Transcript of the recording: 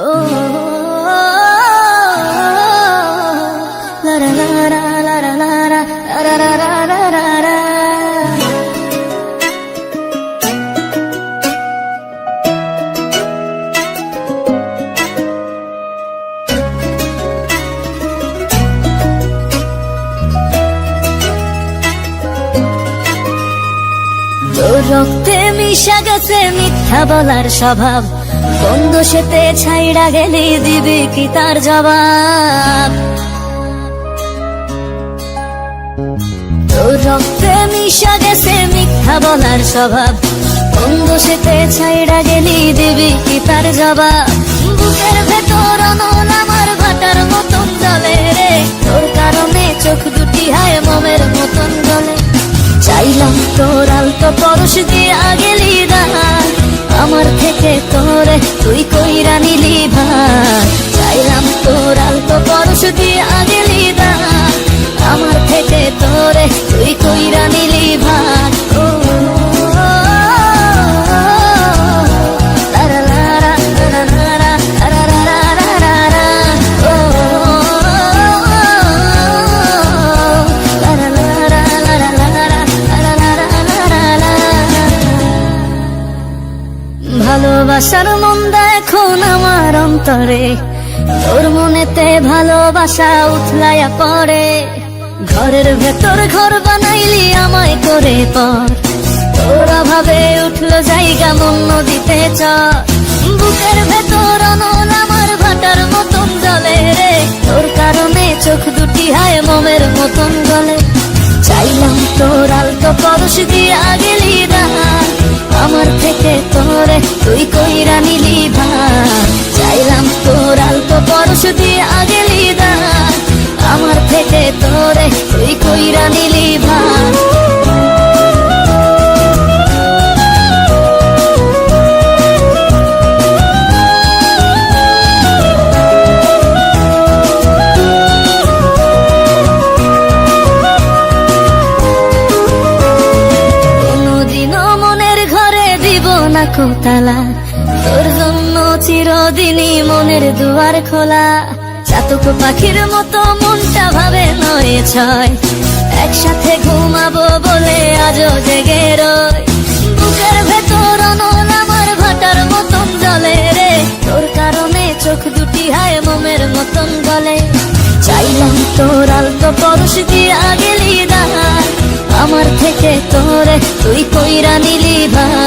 Oh, তোর রক্তে মিশা গেছে মিথ্যা বলার স্বভাব। বন্ধ সেতে ছাইড়া গেলে দিবে কি তার জবাব? তোর রক্তে মিশা গেছে মিথ্যা বলার স্বভাব। বন্ধ সেতে ছাইড়া গেলি দিবি কি তার জবাব? তুই কইরা নিলি ভাই ভালোবাসার মন এখন আমার অন্তরে। তোর মনেতে ভালোবাসা উথলাইয়া পড়ে। ঘরের ভেতর ঘর বানাইলি আমায় করে পর। তোর অভাবে উঠল জায়গা মন নদীতে চ বুকের ভেতর অনল আমার ভাটার মতন জলে রে। তোর কারণে চোখ দুটি হায় মমের মতন গলে। চাইলাম তোর আলতো পরশ দিয়া গেলি তুই কইরা নিলি ভাই চাইলাম তোর আলতো পরশ দিয়ে আগেলি দা। আমার থেকে তোরে তুই কইরা নিলি ভাই দিব না কোতালা তোর জন্য চিরদিনই মনের দুয়ার খোলা। চাতক পাখির মতো মনটা ভাবে নয় ছয়। একসাথে ঘুমাবো বলে আজও জেগে রয় বুকের ভেতর অনল আমার ভাটার মতন জলে রে। তোর কারণে চোখ দুটি হায় মোমের মতন গলে। চাইলাম তোর আলতো পরশ দিয়া গেলি দান আমার থেকে তোরে তুই কইরা নিলি ভাই